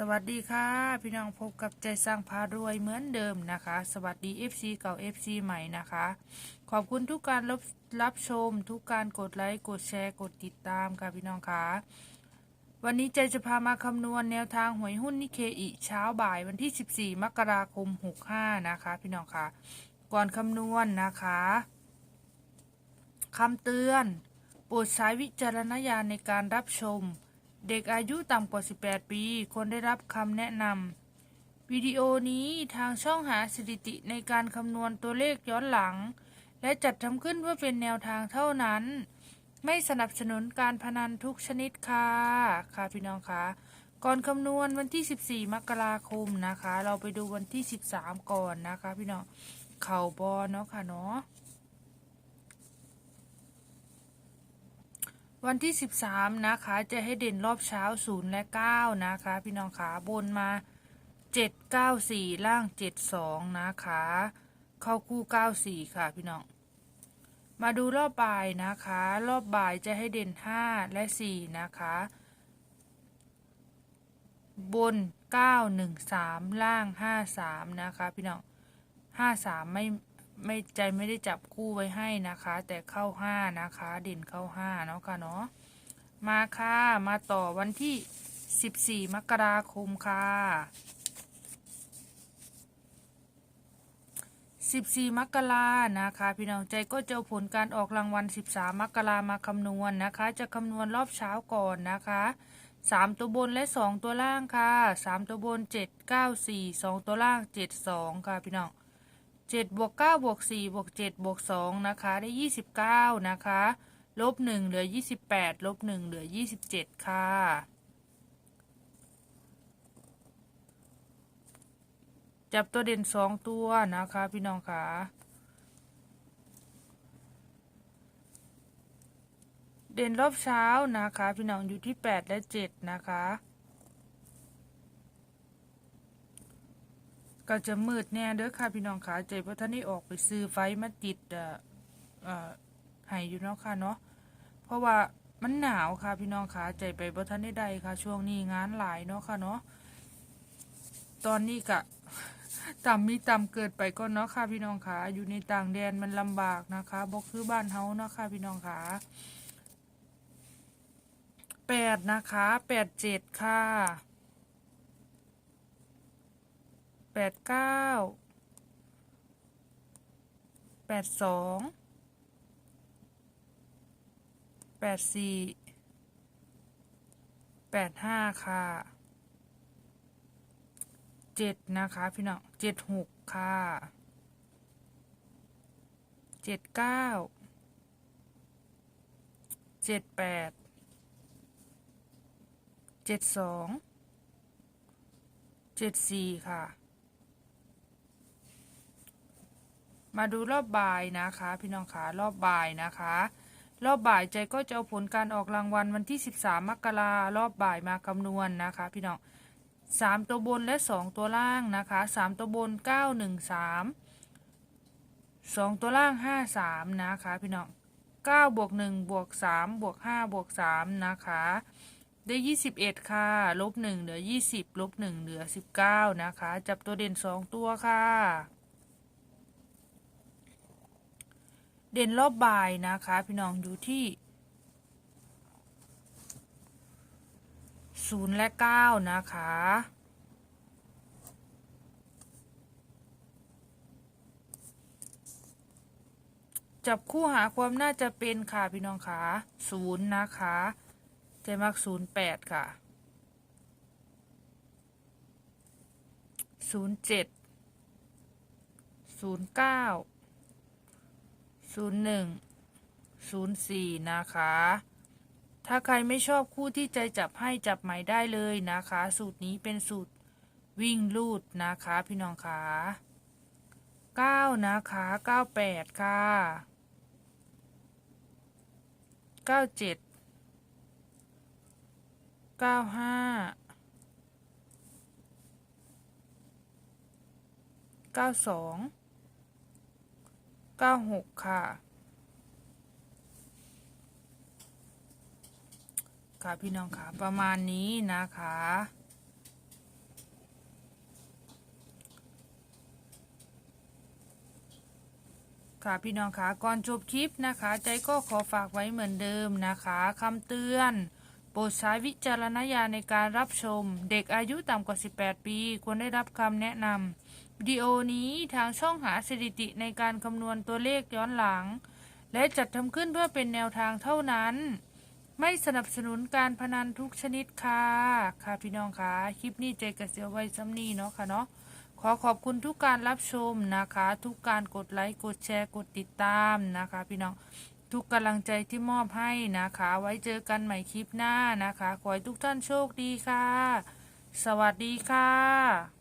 สวัสดีค่ะ พี่น้องพบกับใจสร้างพารวยเหมือนเดิมนะคะ สวัสดี FC เก่า FC ใหม่นะคะ ขอบคุณทุกการรับรับชม ทุกการกดไลค์กดแชร์กดติดตามค่ะพี่น้องคะวันนี้ใจจะพามาคำนวณแนวทางหวยหุ้นนิเคอิเช้าบ่ายวันที่ 14 มกราคม 65 นะคะ พี่น้องคะก่อนคำนวณนะคะคำเตือนโปรดใช้วิจารณญาณในการรับชม เด็กอายุต่ำกว่า 18 ปี ควรได้รับคำแนะนำวิดีโอนี้ทางช่องหาสถิติในการคำนวณตัวเลขย้อนหลัง และจัดทำขึ้นเพื่อเป็นแนวทางเท่านั้น ไม่สนับสนุนการพนันทุกชนิดค่ะ ค่ะพี่น้องคะก่อนคำนวณวันที่ 14 มกราคมนะคะ เราไปดูวันที่ 13 ก่อนนะคะ พี่น้อง เข่าบอลเนาะค่ะเนาะ วันที่ 13 นะคะ จะให้เด่นรอบเช้า 0 และ 9 นะคะ พี่น้องขาบนมา 7 9 4 ล่าง 72 นะคะ เข้าคู่ 94 ค่ะพี่น้อง มาดูรอบบ่ายนะคะ รอบบ่ายจะให้เด่น 5 และ 4 นะคะ บน 9 1 3 ล่าง 5 3 นะคะ พี่น้อง 5 3 ไม่ ไม่ใจไม่ได้จับคู่ไว้ให้นะคะ แต่เข้าห้านะคะ เด่นเข้าห้าเนาะค่ะเนาะมาค่ะมาต่อวันที่14มกราคมค่ะ14มกรานะคะ พี่น้องใจก็จะผลการออกรางวัล13มกรามาคำนวณนะคะ จะคำนวณรอบเช้าก่อนนะคะ3ตัวบนและ2ตัวล่างค่ะ3ตัวบน7 9 4 2ตัวล่าง7 2ค่ะพี่น้อง เจ็ดบวกเก้าบวกสี่บวกเจ็ดบวกสองนะคะได้ยี่สิบเก้านะคะลบหนึ่งเหลือยี่สิบแปดลบหนึ่งเหลือยี่สิบเจ็ดค่ะจับตัวเด่นสองตัวนะคะพี่น้องค่ะเด่นรอบเช้านะคะ พี่น้องอยู่ที่แปดและเจ็ดนะคะ ก็จะมืดแน่เด้อค่ะพี่น้องค่ะใจพระท่านได้ออกไปซื้อไฟมาติดเอ่อเอ่อให้อยู่เนาะค่ะเนาะเพราะว่ามันหนาวค่ะพี่น้องค่ะใจไปพระท่านได้ใดค่ะ ช่วงนี้งานหลายเนาะค่ะเนาะตอนนี้กะต่ำมีต่ำเกิดไปก็เนาะค่ะพี่น้องค่ะอยู่ในต่างแดนมันลำบากนะคะบอกคือบ้านเฮาเนาะค่ะพี่น้องค่ะแปดนะคะแปดเจ็ดค่ะ แปดเก้าแปดสองแปดสี่แปดห้าค่ะเจ็ดนะคะพี่น้องเจ็ดหกค่ะเจ็ดเก้าเจ็ดแปดเจ็ดสองเจ็ดสี่ค่ะ มาดูรอบบ่ายนะคะ พี่น้องคะรอบบ่ายนะคะ รอบบ่ายใจก็จะเอาผลการออกรางวัลวันที่ 13 มกรารอบบ่ายมาคำนวณนะคะ พี่น้องสามตัวบนและสองตัวล่างนะคะสามตัวบน913สองตัวล่าง53นะคะพี่น้อง9บวก1บวก3บวก5บวก3นะคะ ได้21ค่ะ ลบ1เหลือ20ลบ1เหลือ19นะคะ จับตัวเด่น2ตัวค่ะ เด่นรอบบ่ายนะคะ พี่น้องอยู่ที่0และ9นะคะ จับคู่หาความน่าจะเป็นค่ะพี่น้องคะ0นย์นะคะใจมัก08ค่ะ07 09ศูนย์เก้า ศูนย์หนึ่งศูนย์สี่นะคะ ถ้าใครไม่ชอบคู่ที่ใจจับให้จับใหม่ได้เลยนะคะ สูตรนี้เป็นสูตรวิ่งลูดนะคะพี่น้องคะเก้านะคะเก้าแปดค่ะเก้าเจ็ดเก้าห้าเก้าสอง เก้าหกค่ะ ค่ะพี่น้องค่ะ ประมาณนี้นะคะค่ะพี่น้องคะก่อนจบคลิปนะคะ ใจก็ขอฝากไว้เหมือนเดิมนะคะคำเตือน รดใช้วิจารณญาณในการรับชม เด็กอายุต่ำกว่า 18 ปี ควรได้รับคำแนะนำวิดีโอนี้ทางช่องหาสถิติในการคำนวณตัวเลขย้อนหลัง และจัดทำขึ้นเพื่อเป็นแนวทางเท่านั้น ไม่สนับสนุนการพนันทุกชนิดค่ะ ค่ะพี่น้องคะคลิปนี้ใจกระเสียวไว้ซ้ำนี้เนาะค่ะเนาะ ขอขอบคุณทุกการรับชมนะคะ ทุกการกดไลค์ กดแชร์ กดติดตามนะคะ พี่น้อง ทุกกำลังใจที่มอบให้นะคะ ไว้เจอกันใหม่คลิปหน้านะคะ ขอให้ทุกท่านโชคดีค่ะ สวัสดีค่ะ